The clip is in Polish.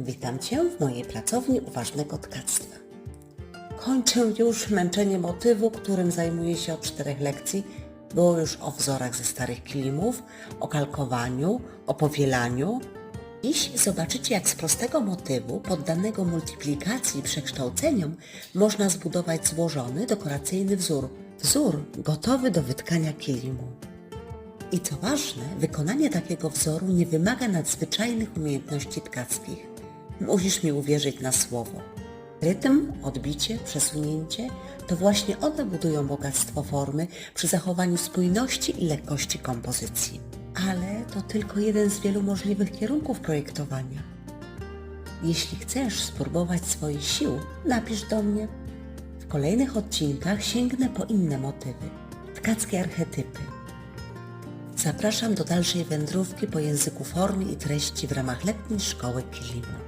Witam Cię w mojej pracowni uważnego tkactwa. Kończę już męczenie motywu, którym zajmuję się od czterech lekcji. Było już o wzorach ze starych kilimów, o kalkowaniu, o powielaniu. Dziś zobaczycie, jak z prostego motywu, poddanego multiplikacji i przekształceniom, można zbudować złożony, dekoracyjny wzór. Wzór gotowy do wytkania kilimu. I co ważne, wykonanie takiego wzoru nie wymaga nadzwyczajnych umiejętności tkackich. Musisz mi uwierzyć na słowo. Rytm, odbicie, przesunięcie to właśnie one budują bogactwo formy przy zachowaniu spójności i lekkości kompozycji. Ale to tylko jeden z wielu możliwych kierunków projektowania. Jeśli chcesz spróbować swoich sił, napisz do mnie. W kolejnych odcinkach sięgnę po inne motywy, tkackie archetypy, Zapraszam do dalszej wędrówki po języku formy i treści w ramach letniej szkoły kilimu.